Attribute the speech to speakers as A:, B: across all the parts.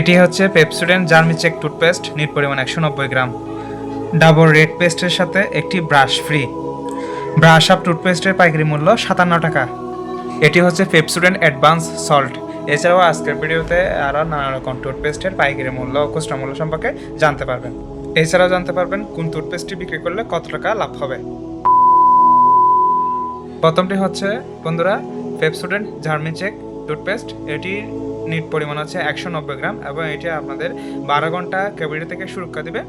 A: এটি হচ্ছে Pepsodent Germicheck toothpaste NEET পরিমাণ একশো নব্বই গ্রাম। ডাবর রেড পেস্টের সাথে একটি ব্রাশ ফ্রি। ব্রাশ আপ টুথপেস্টের পাইকারি মূল্য সাতান্ন টাকা। এটি হচ্ছে পেপসুডেন্ট অ্যাডভান্স সল্ট। এছাড়াও আজকের ভিডিওতে আরও নানা রকম টুথপেস্টের পাইকারি মূল্য ও খুচরা মূল্য সম্পর্কে জানতে পারবেন। এছাড়াও জানতে পারবেন কোন টুথপেস্টটি বিক্রি করলে কত টাকা লাভ হবে। প্রথমটি হচ্ছে, বন্ধুরা, পেপসুডেন্ট জার্মিচেক টুথপেস্ট এটির নিট পরিমাণ হচ্ছে একশো নব্বই গ্রাম এবং এটি আপনাদের বারো ঘণ্টা ক্যাবিনেট থেকে সুরক্ষা দেবে।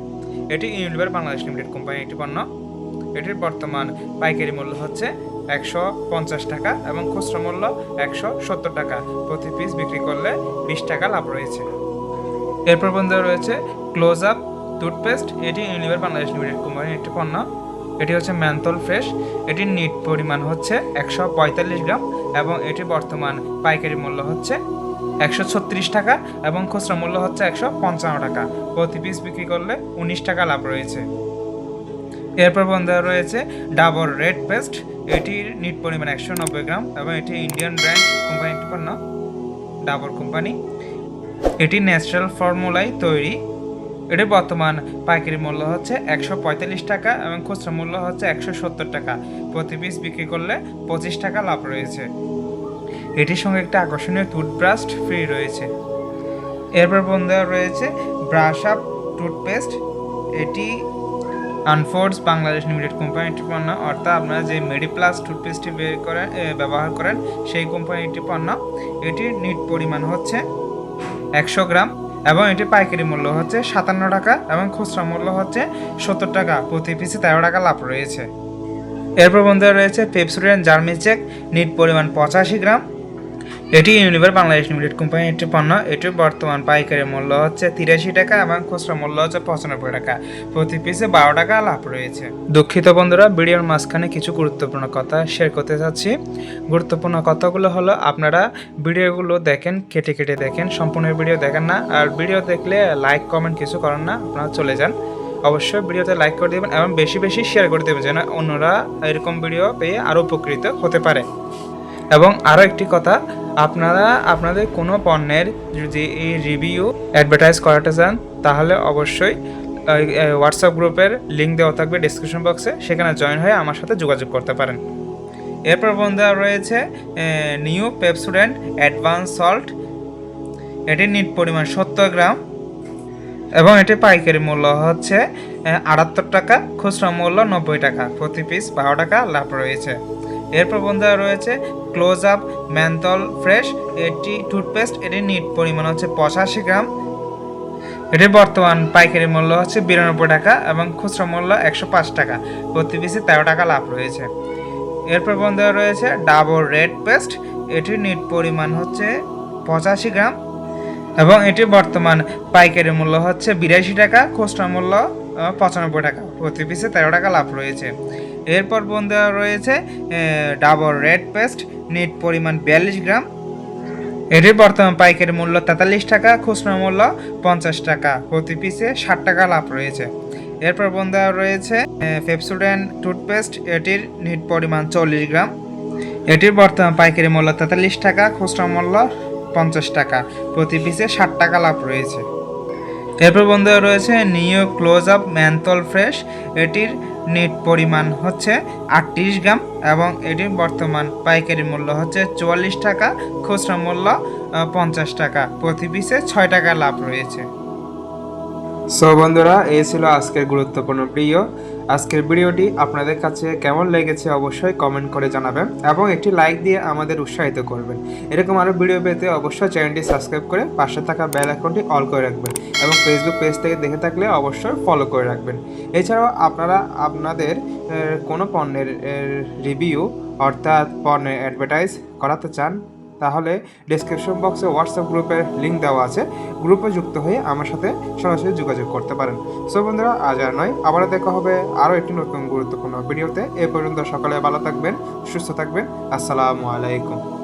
A: এটি ইউনিলিভার বাংলাদেশ লিমিটেড কোম্পানি একটি পণ্য। এটির বর্তমান পাইকারি মূল্য হচ্ছে একশো পঞ্চাশ টাকা এবং খুচরা মূল্য একশো সত্তর টাকা। প্রতি পিস বিক্রি করলে বিশ টাকা লাভ রয়েছে। এরপর বন্ধুরা রয়েছে ক্লোজ আপ টুথপেস্ট। এটি ইউনিভার বাংলাদেশ লিমিটেড কোম্পানির একটি পণ্য। এটি হচ্ছে ম্যান্থল ফ্রেশ। এটির নিট পরিমাণ হচ্ছে একশো পঁয়তাল্লিশ গ্রাম। এবং এটির বর্তমান পাইকারি মূল্য হচ্ছে একশো ছত্রিশ টাকা এবং খুচরা মূল্য হচ্ছে একশো পঞ্চান্ন টাকা। প্রতি পিস বিক্রি করলে উনিশ টাকা লাভ রয়েছে। এরপর বন্ধুরা রয়েছে ডাবর রেড পেস্ট। এটির নিট পরিমাণ একশো নব্বই গ্রাম এবং এটি ইন্ডিয়ান ব্র্যান্ড কোম্পানির পণ্য, ডাবর কোম্পানি। এটি ন্যাচারাল ফর্মুলায় তৈরি। এটির বর্তমান পাইকারি মূল্য হচ্ছে একশো পঁয়তাল্লিশ টাকা এবং খুচরা মূল্য হচ্ছে একশো সত্তর টাকা। প্রতি পিস বিক্রি করলে পঁচিশ টাকা লাভ রয়েছে। এটির সঙ্গে একটা আকর্ষণীয় টুথব্রাশ ফ্রি রয়েছে। এরপর বন্ধুরা রয়েছে ব্রাশ আপ টুথপেস্ট এটি আনফোর্ডস বাংলাদেশ লিমিটেড কোম্পানিটি পণ্য। অর্থাৎ আপনারা যে মেডিপ্লাস টুথপেস্টটি বের করেন ব্যবহার করেন, সেই কোম্পানিটি পণ্য। এটির নিট পরিমাণ হচ্ছে একশো গ্রাম। এবং এটি পাইকারি মূল্য হচ্ছে সাতান্ন টাকা এবং খুচরা মূল্য হচ্ছে সত্তর টাকা প্রতি পিসে তেরো টাকা লাভ রয়েছে। এরপর বন্ধুরা রয়েছে পেপসুরিয়ান জার্মি চেক নিট পরিমাণ পঁচাশি গ্রাম। এটি ইউনিভার বাংলাদেশ লিমিটেড কোম্পানির একটি পণ্য। এটির বর্তমান পাইকারি মূল্য হচ্ছে তিরাশি টাকা এবং খুচরা মূল্য হচ্ছে পঁচানব্বই টাকা। প্রতি পিসে বারো টাকা লাভ রয়েছে। দুঃখিত বন্ধুরা, ভিডিওর মাঝখানে কিছু গুরুত্বপূর্ণ কথা শেয়ার করতে চাচ্ছি। গুরুত্বপূর্ণ কথাগুলো হলো, আপনারা ভিডিওগুলো দেখেন, কেটে কেটে দেখেন, সম্পূর্ণ ভিডিও দেখেন না। আর ভিডিও দেখলে লাইক কমেন্ট কিছু করেন না, আপনারা চলে যান। অবশ্যই ভিডিওতে লাইক করে দেবেন এবং বেশি বেশি শেয়ার করে দেবেন যেন অন্যরা এরকম ভিডিও পেয়ে আরও উপকৃত হতে পারে। এবং আরও একটি কথা আপনারা আপনাদের কোনো পণ্যের যদি এই রিভিউ অ্যাডভার্টাইজ করাতে চান, তাহলে অবশ্যই হোয়াটসঅ্যাপ গ্রুপের লিঙ্ক দেওয়া থাকবে ডিসক্রিপশন বক্সে সেখানে জয়েন হয়ে আমার সাথে যোগাযোগ করতে পারেন। এরপর বন্ধুরা রয়েছে নিউ পেপসুডেন্ট অ্যাডভান্স সল্ট এটির নিট পরিমাণ সত্তর গ্রাম, এবং এটির পাইকারি মূল্য হচ্ছে আটাত্তর টাকা, খুচরা মূল্য নব্বই টাকা, প্রতি পিস বারো টাকা লাভ রয়েছে। এরপর বন্ধুরা রয়েছে ক্লোজ আপ ম্যানথল ফ্রেশ, এটি টুথপেস্ট এটির নিট পরিমাণ হচ্ছে পঁচাশি গ্রাম। এটির বর্তমান পাইকারি মূল্য হচ্ছে বিরানব্বই টাকা এবং খুচরা মূল্য একশো পাঁচ টাকা। প্রতি পিসে তেরো টাকা লাভ রয়েছে। এরপর বন্ধুরা রয়েছে ডাবর রেড পেস্ট এটির নিট পরিমাণ হচ্ছে পঁচাশি গ্রাম এবং এটির বর্তমান পাইকারি মূল্য হচ্ছে বিরাশি টাকা, খুচরা মূল্য পঁচানব্বই টাকা। প্রতি পিসে তেরো টাকা লাভ রয়েছে। এরপর বন্ধুরা রয়েছে ডাবর রেড পেস্ট, নিট পরিমাণ বিয়াল্লিশ গ্রাম। এটির বর্তমান পাইকারি মূল্য তেতাল্লিশ টাকা, খুচরা মূল্য পঞ্চাশ টাকা, প্রতি পিসে ষাট টাকা লাভ রয়েছে। এরপর বন্ধুরা রয়েছে পেপসুডেন্ট টুথপেস্ট, এটির নিট পরিমাণ চল্লিশ গ্রাম। এটির বর্তমান পাইকারি মূল্য তেতাল্লিশ টাকা, খুচরা মূল্য পঞ্চাশ টাকা, প্রতি পিসে ষাট টাকা লাভ রয়েছে। এরপর বন্ধুরা রয়েছে new close up menthol fresh এটির নেট পরিমাণ হচ্ছে আটত্রিশ গ্রাম এবং এটির বর্তমান পাইকারি মূল্য হচ্ছে চুয়াল্লিশ টাকা, খুচরা মূল্য পঞ্চাশ টাকা। প্রতি পিসে ছয় টাকা লাভ রয়েছে। সো বন্ধুরা, এই ছিল আজকের গুরুত্বপূর্ণ ভিডিও আজকের ভিডিওটি আপনাদের কাছে কেমন লেগেছে অবশ্যই কমেন্ট করে জানাবেন এবং একটি লাইক দিয়ে আমাদের উৎসাহিত করবেন। এরকম আরও ভিডিও পেতে অবশ্যই চ্যানেলটি সাবস্ক্রাইব করে পাশে থাকা বেল আইকনটি অল করে রাখবেন এবং ফেসবুক পেজ থেকে দেখে থাকলে অবশ্যই ফলো করে রাখবেন। এছাড়াও আপনারা, আপনাদের কোনো পণ্যের রিভিউ অর্থাৎ পণ্যের অ্যাডভার্টাইজ করাতে চান তাহলে ডিসক্রিপশন বক্সে হোয়াটসঅ্যাপ গ্রুপের লিঙ্ক দেওয়া আছে। গ্রুপে যুক্ত হয়ে আমার সাথে সরাসরি যোগাযোগ করতে পারেন। সো বন্ধুরা, আজ আর নয়, আবারও দেখা হবে আরও একটি নতুন গুরুত্বপূর্ণ ভিডিওতে এ পর্যন্ত সকালে ভালো থাকবেন, সুস্থ থাকবেন। আসসালামু আলাইকুম।